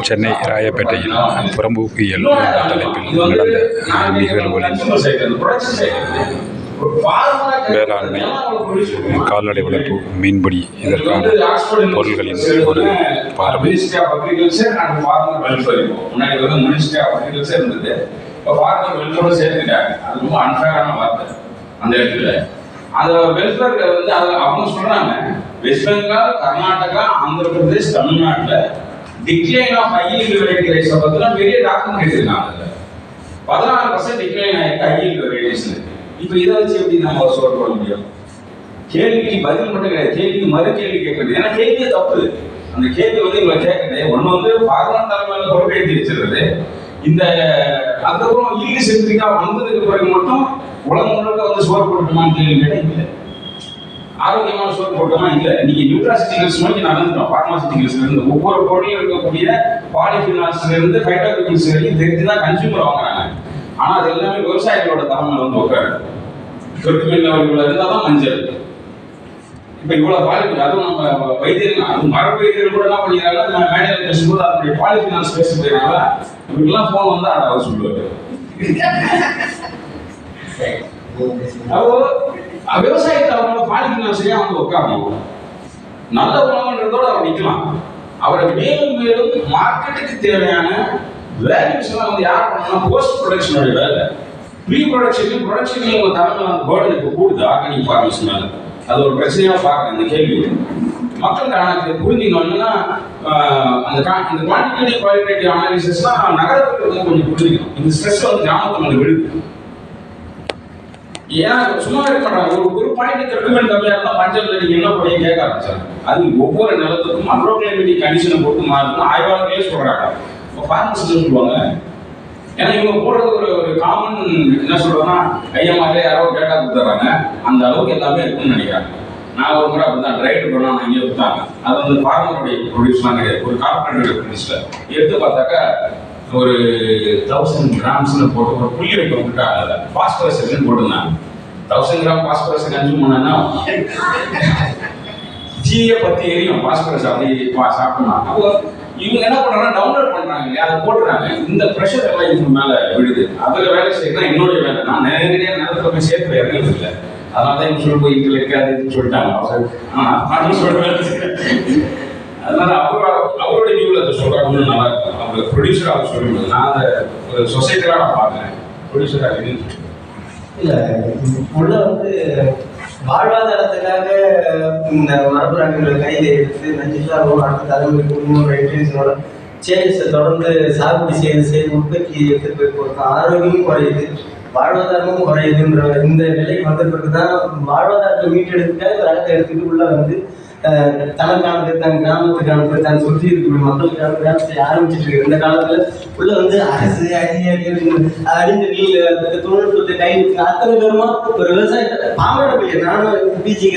சென்னை ராயப்பேட்டையில் புறம்போக்கியல் என்ற தலைப்பில் நடந்த நிகழ்வுகளின் வேளாண்மை கால்நடை வளர்ப்பு மீன்பிடி இதற்கான பொருள்களின் ஒரு பார்வை. இப்போ சேர்த்துட்டாங்க. அது ரொம்ப அன்ஃபேரான வார்த்தை. அந்த இடத்துல அதுல வெல்ஃபேர் வந்து அதுல அவங்க சொல்றாங்க வெஸ்ட் பெங்கால் கர்நாடகா ஆந்திர பிரதேஷ் தமிழ்நாட்டுல டிக்ளைன் ஆஃப் ஐஇல் வெரைட்டி ரைஸ் பத்தின பெரிய டாக்குமெண்ட் எடுத்துருக்காங்க அதுல. பதினாறு பர்சன்ட் டிக்ளைன் ஆயிருக்கு ஐஇல் வெரைட்டிஸ் இப்போ இதை வச்சு எப்படி நம்ம சோர் போட முடியும்? கேள்விக்கு பதில் மட்டும் கிடையாது. கேள்விக்கு மறு கேள்வி கேட்கறது ஏன்னா கேள்வியே தப்பு. அந்த கேள்வி வந்து இவங்க கேட்கறது ஒன்று வந்து பார்வன் தலைமையில பொறுப்பேற்றி வச்சிருந்தது இந்த அதுக்கப்புறம் ஈடு சென்ட்ரிக்கா வந்ததுக்கு பிறகு மட்டும் உலகம் முழுக்க வந்து சோறு போட்டுமான்னு கேள்வி கேட்டா இல்லை. ஆரோக்கியமான சோறு போட்டோமா இல்ல. நீங்க நியூட்ராசிட்டிகல்ஸ் நோக்கி நடந்துட்டோம் பார்மாசிட்டிகல்ஸ்ல இருந்து ஒவ்வொரு பொருளையும் இருக்கக்கூடிய பாலிஃபினால்ஸ்ல இருந்து ஃபைட்டோகெமிக்கல்ஸ் வரைக்கும் தெரிஞ்சு தான் கன்சியூமர் வாங்குறாங்க. ஆனா அது எல்லாமே விவசாயிகளோட தலைமையில வந்து உட்காரு. சொட்டு மின் லெவல்குள்ள தான் மஞ்சள். இப்ப இவ்வளவு பாலிஃபி அதுவும் நம்ம வைத்தியர்கள் அது மரபு வைத்தியர்கள் கூட என்ன பண்ணிக்கிறாங்க நம்ம மேடையில் பேசும்போது அதனுடைய பாலிஃபினால்ஸ் பேச போயிடறாங்களா? இவருக்கெல்லாம் போன் வந்து அவர் சொல்லுவாரு விவசாயத்தை அவங்களோட பாலிஃபினால்ஸ் சரியா வந்து உட்காரணும். நல்ல உணவுன்றதோட அவர் நிற்கலாம் அவரை மேலும் மேலும் மார்க்கெட்டுக்கு தேவையான வேல்யூஸ் எல்லாம் வந்து யார் பண்ணணும் போஸ்ட் ப்ரொடக்ஷனோட வேலை. ப்ரீ ப்ரொடக்ஷன் ப்ரொடக்ஷன் உங்க தலைமையில் அந்த பேர்டு இப்போ கூடுது. ஆர்கானிக் ஃபார்மர்ஸ் மேல. அது ஒரு பிரச்சனையா பார்க்குறேன் இந்த கேள்வி. மக்கள் எனக்கு புரிஞ்சுக்கணும்னா ஆஹ், அந்த கா- இந்த குவான்டிட்டி குவாலிட்டேட்டிவ் அனாலிசிஸ்லாம் நகரத்துக்கு வந்து கொஞ்சம் புரிஞ்சுக்கணும். இந்த ஸ்ட்ரெஸ் வந்து கிராமத்துல வந்து விழுது. ஏன்னா சும்மா இருக்க மாட்டாங்க. ஒரு ஒரு பாயிண்ட் ரெக்கமெண்ட் கம்மியாக இருந்தால் மஞ்சள் நீங்கள் என்ன பண்ணி கேட்க ஆரம்பிச்சாங்க அது ஒவ்வொரு நிலத்துக்கும் அக்ரோ கிளைமேட்டிக் கண்டிஷனை பொறுத்து மாறுதுன்னு ஆய்வாளர்களே சொல்கிறாங்க இப்போ ஃபார்மர்ஸ் சொல்லுவாங்க. ஏன்னா இவங்க போடுறது ஒரு ஒரு காமன் என்ன சொல்றதுன்னா ஐஎம்ஆர்ல யாரோ டேட்டா கொடுத்துறாங்க அந்த அளவுக்கு எல்லாமே இருக்கும்னு நினைக்கிறாங்க. நான் ஒரு முறை அப்படிதான் ரைடு பண்ணா இங்கே கொடுத்தாங்க அது வந்து ஃபார்மருடைய ப்ரொடியூஸ்லாம் கிடையாது. ஒரு கார்பரேட் ப்ரொடியூஸில் எடுத்து பார்த்தாக்கா ஒரு தௌசண்ட் கிராம்ஸ்னு போட்டு ஒரு புள்ளி வைக்க விட்டுட்டாங்க அதில். பாஸ்பரஸ் போட்டுருந்தாங்க. தௌசண்ட் கிராம் பாஸ்பரஸ் கன்சியூம் பண்ணா ஜிஏ பற்றி எரியும். பாஸ்பரஸ் அப்படி பா சாப்பிடணும். அப்போ இவங்க என்ன பண்றாங்க டவுன்லோட் பண்றாங்க. இல்லையா? அதை போட்டுறாங்க. இந்த ப்ரெஷர் எல்லாம் இவங்க மேல விழுது. அதுல வேலை செய்யணும் என்னுடைய வேலை. நான் நேரடியாக நேரத்தில் போய் சேர்த்து இறங்குறது இல்லை. அதனால தான் இவங்க சொல்லி இருக்காதுன்னு சொல்லிட்டாங்க. அவர் ஆனா நான் அதனால அவரோட அவரோட வியூவில் அதை சொல்றாங்க. நல்லா இருக்கும். அவங்க ப்ரொடியூசராக அவர் சொல்லும்போது நான் அதை ஒரு சொசைட்டியாக நான் பார்க்குறேன். ப்ரொடியூசராக இருந்து உள்ள வந்து வாழ்வாதாரத்துக்காக இந்த மரபு ரகங்களை கையில் எடுத்து நஞ்சில்லாமல் அடுத்த தலைமுறை குடும்பம் வெயிட்டேஜனோட சேஞ்சஸை தொடர்ந்து சாகுபடி செய்து செய்து உற்பத்தி எடுத்து போய் கொடுத்தோம் ஆரோக்கியமும் குறையுது. வாழ்வாதாரமும் குறையுதுன்ற இந்த நிலைக்கு வந்த பிறகு தான் வாழ்வாதாரத்தை மீட்டெடுக்க ரகத்தை எடுத்துட்டு உள்ள வந்து தனக்கானது தன் கிராமத்துக்கானது தன் சுற்றி இருக்கிற மக்களுக்கான கிராமத்தை ஆரம்பிச்சுட்டு இருக்கு இந்த காலத்துல உள்ள வந்து அரசு அதிகாரிகள் அறிஞர்கள் தொழில்நுட்பத்தை கை அத்தனை பேருமா ஒரு விவசாயத்தை பாமர நானும் பிஜி